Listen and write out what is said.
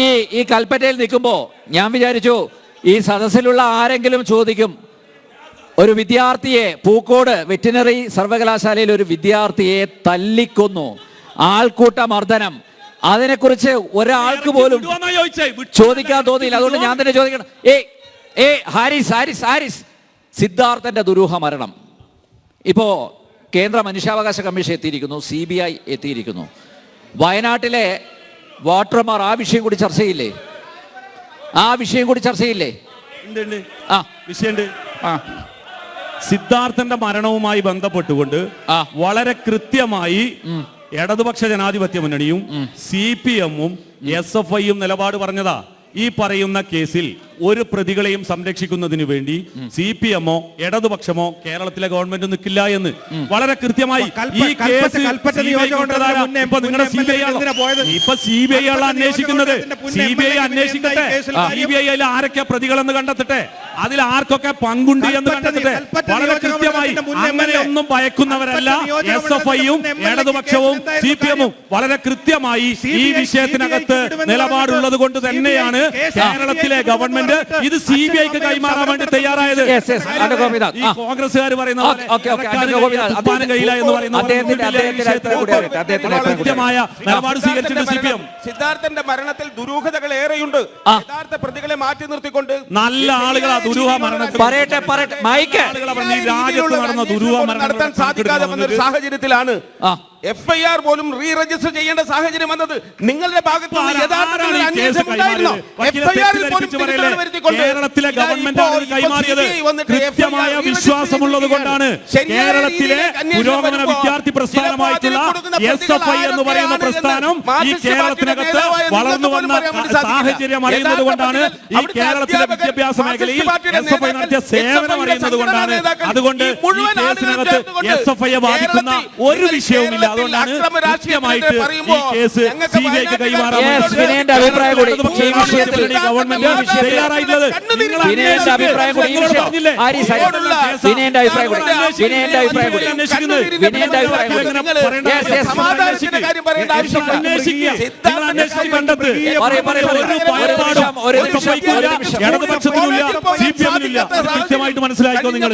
ഈ ഈ കൽപ്പറ്റയിൽ നിൽക്കുമ്പോൾ ഞാൻ വിചാരിച്ചു ഈ സദസ്സിലുള്ള ആരെങ്കിലും ചോദിക്കും. ഒരു വിദ്യാർത്ഥിയെ പൂക്കോട് വെറ്റിനറി സർവകലാശാലയിൽ ഒരു വിദ്യാർത്ഥിയെ തല്ലിക്കൊന്നു. ആൾക്കൂട്ട മർദ്ദനം അതിനെക്കുറിച്ച് ഒരാൾക്ക് പോലും ചോദിക്കാൻ തോന്നിയില്ല. അതുകൊണ്ട് ഞാൻ തന്നെ ചോദിക്കണം. ഏ ഏ ഹാരിസ് ഹാരിസ് ഹാരിസ്. സിദ്ധാർത്ഥന്റെ ദുരൂഹ മരണം. ഇപ്പോ കേന്ദ്ര മനുഷ്യാവകാശ കമ്മീഷൻ എത്തിയിരിക്കുന്നു സി ബി ഐ എത്തിയിരിക്കുന്നു. വയനാട്ടിലെ വാട്ടർമാർ ആ വിഷയം കൂടി ചർച്ച ചെയ്യില്ലേ? ആ വിഷയം കൂടി ചർച്ച ചെയ്യില്ലേ. ആ. വിഷയമുണ്ട്. ആ. സിദ്ധാർത്ഥന്റെ മരണവുമായി ബന്ധപ്പെട്ടുകൊണ്ട് വളരെ കൃത്യമായി ഇടതുപക്ഷ ജനാധിപത്യ മുന്നണിയും സി പി എമ്മും എസ് എഫ് ഐയും നിലപാട് പറഞ്ഞതാ. ഈ പറയുന്ന കേസിൽ ഒരു പ്രതികളെയും സംരക്ഷിക്കുന്നതിന് വേണ്ടി സി പി എമ്മോ ഇടതുപക്ഷമോ കേരളത്തിലെ ഗവൺമെന്റ് നിൽക്കില്ല എന്ന് വളരെ കൃത്യമായി ഈ കേസ് ഇപ്പൊ സി ബി ഐ ആണ് അന്വേഷിക്കുന്നത്. സി ബി ഐ അന്വേഷിക്കട്ടെ. സി ബി ഐയിൽ ആരൊക്കെ പ്രതികളെന്ന് കണ്ടെത്തട്ടെ? അതിൽ ആർക്കൊക്കെ പങ്കുണ്ട് എന്ന് കണ്ടെത്തട്ടെ? വളരെ കൃത്യമായി അങ്ങനെയൊന്നും ഭയക്കുന്നവരല്ല. എസ് എഫ് ഐയും ഇടതുപക്ഷവും സി പി എമ്മും വളരെ കൃത്യമായി ഈ വിഷയത്തിനകത്ത് നിലപാടുള്ളത് കൊണ്ട് തന്നെയാണ് കേരളത്തിലെ ഗവൺമെന്റ് ഇത് സി ബി ഐക്ക് കൈമാറാൻ വേണ്ടി തയ്യാറായത്. ഈ കോൺഗ്രസ്സുകാർ പറയുന്ന ആ, പോലെ ഓക്കെ, ഓക്കെ, ഇറക്കാനും അനു ഗോപിനാഥ്. തുപ്പാനും കഴിയില്ല എന്ന് പറയുന്നത് കൃത്യമായ നിലപാട് സ്വീകരിച്ചിട്ടുണ്ട് സി പി എം. സിദ്ധാർത്ഥന്റെ മരണത്തിൽ ദുരൂഹതകൾ ഏറെയുണ്ട്. യഥാർത്ഥ പ്രതികളെ മാറ്റി നിർത്തിക്കൊണ്ട് നല്ല ആളുകൾ ദുരൂഹ മരണത്തിൽ പറയട്ടെ പറയട്ടെ മൈക്ക്. രാജ്യത്ത് നടന്ന ദുരൂഹ നടത്താൻ സാധിക്കാതെ വന്ന ഒരു സാഹചര്യത്തിലാണ് എഫ് ഐ ആർ പോലും റീ രജിസ്റ്റർ ചെയ്യേണ്ട സാഹചര്യം വന്നത്. നിങ്ങളുടെ ഭാഗത്ത് കേരളത്തിലെ re-register വിശ്വാസമുള്ളത് കൊണ്ടാണ് കേരളത്തിലെ പുരോഗമന വിദ്യാർത്ഥി പ്രസ്ഥാനമായിട്ടുള്ള എസ് എഫ് ഐ എന്ന് പറയുന്ന പ്രസ്ഥാനം ഈ കേരളത്തിനകത്ത് വളർന്നു വന്ന സാഹചര്യം. അറിയുന്നത് കൊണ്ടാണ് ഈ കേരളത്തിലെ വിദ്യാഭ്യാസ മേഖലയിൽ എസ് എഫ് ഐ നടത്തിയ സേവനം അറിയുന്നത് കൊണ്ടാണ് അതുകൊണ്ട് കേസിനകത്ത് എസ് എഫ് ഐയെ ബാധിക്കുന്ന ഒരു വിഷയവുമില്ല അതുകൊണ്ടാണ് രാഷ്ട്രീയമായിട്ട് കൃത്യമായിട്ട് ഈ കേസ് സി ബി ഐക്ക് കൈമാറാൻ അഭിപ്രായം കൂടി. ഈ വിഷയത്തിൽ ഗവൺമെന്റ് വിഷയത്തിൽ തയ്യാറായിട്ടുള്ളത് കണ്ണുനീർ വിനയന്റെ അഭിപ്രായം കൂടി. വിനയന്റെ അഭിപ്രായം കൂടി വിനയന്റെ അഭിപ്രായം കൂടി അന്വേഷിക്കുന്നത്. വിനയന്റെ അഭിപ്രായം കൂടി അന്വേഷിക്കുക. കണ്ടെത്ത്. ഒരു ഒരു നിമിഷം, സി പി എമ്മിനില്ല. കൃത്യമായിട്ട് മനസ്സിലാക്കോ നിങ്ങൾ?